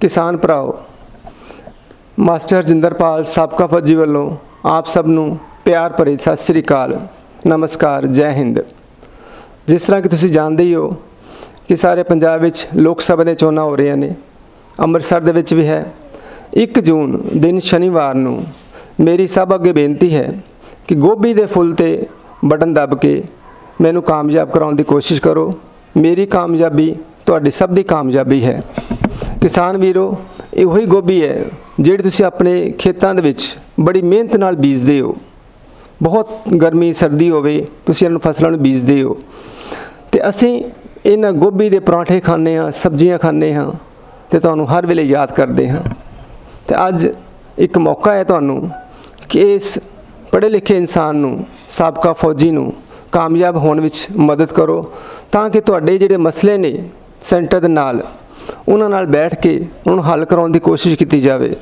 ਕਿਸਾਨ ਭਰਾਓ, ਮਾਸਟਰ ਹਰਜਿੰਦਰਪਾਲ ਸਾਬਕਾ ਫੌਜੀ ਵੱਲੋਂ ਆਪ ਸਭ ਨੂੰ ਪਿਆਰ ਭਰੀ ਸਤਿ ਸ੍ਰੀ ਅਕਾਲ, ਨਮਸਕਾਰ, ਜੈ ਹਿੰਦ। ਜਿਸ ਤਰ੍ਹਾਂ ਕਿ ਤੁਸੀਂ ਜਾਣਦੇ ਹੀ ਹੋ ਕਿ ਸਾਰੇ ਪੰਜਾਬ ਵਿੱਚ ਲੋਕ ਸਭਾ ਦੇ ਚੋਣਾਂ ਹੋ ਰਹੀਆਂ ਨੇ। ਅੰਮ੍ਰਿਤਸਰ ਦੇ ਵਿੱਚ ਵੀ ਹੈ। 1 ਜੂਨ ਦਿਨ ਸ਼ਨੀਵਾਰ ਨੂੰ ਮੇਰੀ ਸਭ ਅੱਗੇ ਬੇਨਤੀ ਹੈ ਕਿ ਗੋਭੀ ਦੇ ਫੁੱਲ ਤੇ ਬਟਨ ਦੱਬ ਕੇ ਮੈਨੂੰ ਕਾਮਯਾਬ ਕਰਾਉਣ ਦੀ ਕੋਸ਼ਿਸ਼ ਕਰੋ। ਮੇਰੀ ਕਾਮਯਾਬੀ ਤੁਹਾਡੀ ਸਭ ਦੀ ਕਾਮਯਾਬੀ ਹੈ। ਕਿਸਾਨ ਵੀਰੋ, ਇਹੋ ਹੀ ਗੋਭੀ ਹੈ ਜਿਹੜੀ ਤੁਸੀਂ ਆਪਣੇ ਖੇਤਾਂ ਦੇ ਵਿੱਚ ਬੜੀ ਮਿਹਨਤ ਨਾਲ ਬੀਜਦੇ ਹੋ। ਬਹੁਤ ਗਰਮੀ, ਸਰਦੀ ਹੋਵੇ, ਤੁਸੀਂ ਇਹਨਾਂ ਫਸਲਾਂ ਨੂੰ ਬੀਜਦੇ ਹੋ। ਤੇ ਅਸੀਂ ਇਹਨਾਂ ਗੋਭੀ ਦੇ ਪਰੌਂਠੇ ਖਾਂਦੇ ਹਾਂ, ਸਬਜ਼ੀਆਂ ਖਾਂਦੇ ਹਾਂ ਤੇ ਤੁਹਾਨੂੰ ਹਰ ਵੇਲੇ ਯਾਦ ਕਰਦੇ ਹਾਂ। ਤੇ ਅੱਜ ਇੱਕ ਮੌਕਾ ਹੈ ਤੁਹਾਨੂੰ ਕਿ ਇਸ ਪੜ੍ਹੇ ਲਿਖੇ ਇਨਸਾਨ ਨੂੰ, ਸਾਬਕਾ ਫੌਜੀ ਨੂੰ ਕਾਮਯਾਬ ਹੋਣ ਵਿੱਚ ਮਦਦ ਕਰੋ ਤਾਂ ਕਿ ਤੁਹਾਡੇ ਜਿਹੜੇ ਮਸਲੇ ਨੇ ਸੈਂਟਰ ਦੇ ਨਾਲ ਉਹਨਾਂ ਨਾਲ ਬੈਠ ਕੇ ਉਹਨਾਂ ਨੂੰ ਹੱਲ ਕਰਾਉਣ ਦੀ ਕੋਸ਼ਿਸ਼ ਕੀਤੀ ਜਾਵੇ।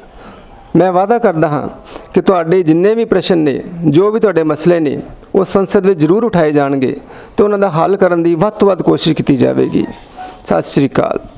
ਮੈਂ ਵਾਅਦਾ ਕਰਦਾ ਹਾਂ ਕਿ ਤੁਹਾਡੇ ਜਿੰਨੇ ਵੀ ਪ੍ਰਸ਼ਨ ਨੇ, ਜੋ ਵੀ ਤੁਹਾਡੇ ਮਸਲੇ ਨੇ, ਉਹ ਸੰਸਦ ਵਿੱਚ ਜ਼ਰੂਰ ਉਠਾਏ ਜਾਣਗੇ ਤੇ ਉਹਨਾਂ ਦਾ ਹੱਲ ਕਰਨ ਦੀ ਵੱਧ ਤੋਂ ਵੱਧ ਕੋਸ਼ਿਸ਼ ਕੀਤੀ ਜਾਵੇਗੀ। ਸਤਿ ਸ਼੍ਰੀ ਅਕਾਲ।